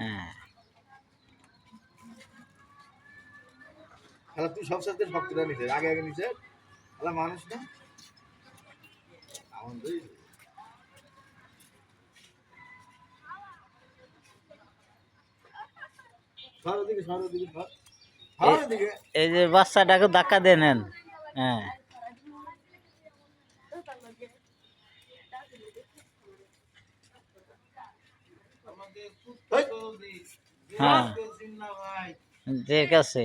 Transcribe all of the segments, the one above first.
হ্যাঁ। তুই সব সাথে ভক্তরা নিছে আগে আগে নিছে তাহলে মানুষ না। এই যে বাচ্চাটাকে ধাক্কা দিয়ে নেন। হ্যাঁ। হ্যাঁ। ঠিক আছে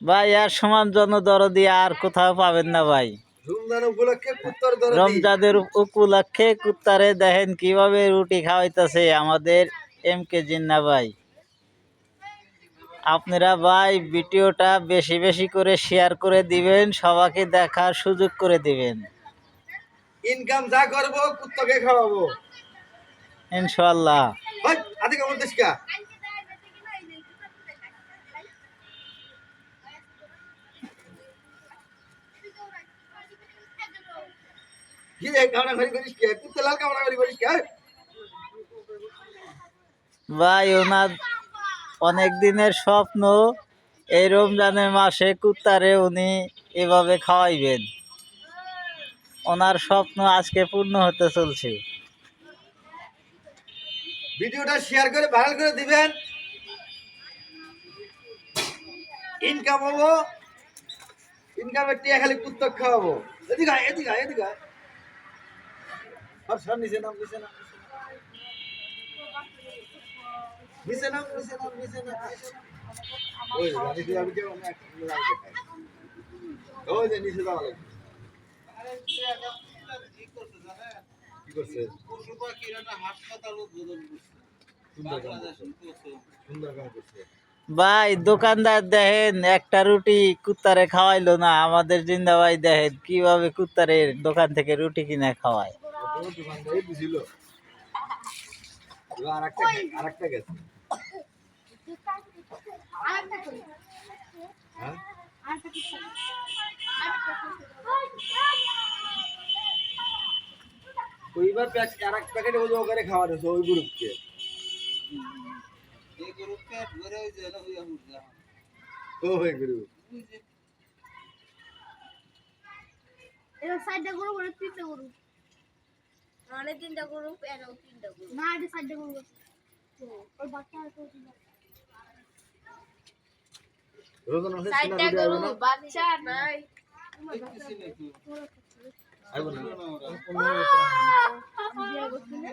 ভাই আর সমান জনদরদি আর কোথাও পাবেন না ভাই। রমজান উপলক্ষে পুত্তর দরদি। রমজাদের উপলক্ষে কুত্তারে দেখেন কীভাবে রুটি খাওয়াইতেছে আমাদের এম কে জিন্না ভাই। আপনারা ভাই ভিডিওটা বেশি বেশি করে শেয়ার করে দিবেন সবাইকে দেখার সুযোগ করে দিবেন। ইনকাম যা করব কুত্তকে খাওয়াবো। ইনশাল্লাহ রে কামনা করি করিস কে? কুত্তে লাল কামনা করি করিস কে? ভাই ওনার অনেক দিনের স্বপ্ন এই রমজানের মাসে কুত্তারে উনি এভাবে খাওয়াইবেন। ওনার স্বপ্ন আজকে পূর্ণ হতে চলছে ভিডিওটা শেয়ার করে ভাইরাল করে দিবেন ইনকাম হব ইনকামের টিয়া খালি কুত্তক খাওয়াবো এদিকে এদিকে এদিকে আয়। সর, নিচে নাম, নিচে নাম, নিচে নাম। নিচে নাম, নিচে নাম। ওই যে নিচে যাওয়া লাগবে। কি করছে? করছে। ভাই দোকানদার দেখেন একটা রুটি কুত্তারে খাওয়াইলো না আমাদের জিন্দা ভাই দেখেন কীভাবে কুত্তারে দোকান থেকে রুটি কিনে খাওয়ায় তোর এবার প্যাক- আরেক প্যাকেটে ওই ওখানে খাওয়া দিয়েছে, ওই গ্রুপকে। ও ওই গ্রুপ। সাইডটা তিনটা মানে তিনটা তিনটা না এটা সাইডটা ওই সাইডটা? বাচ্চা নাই। করছি না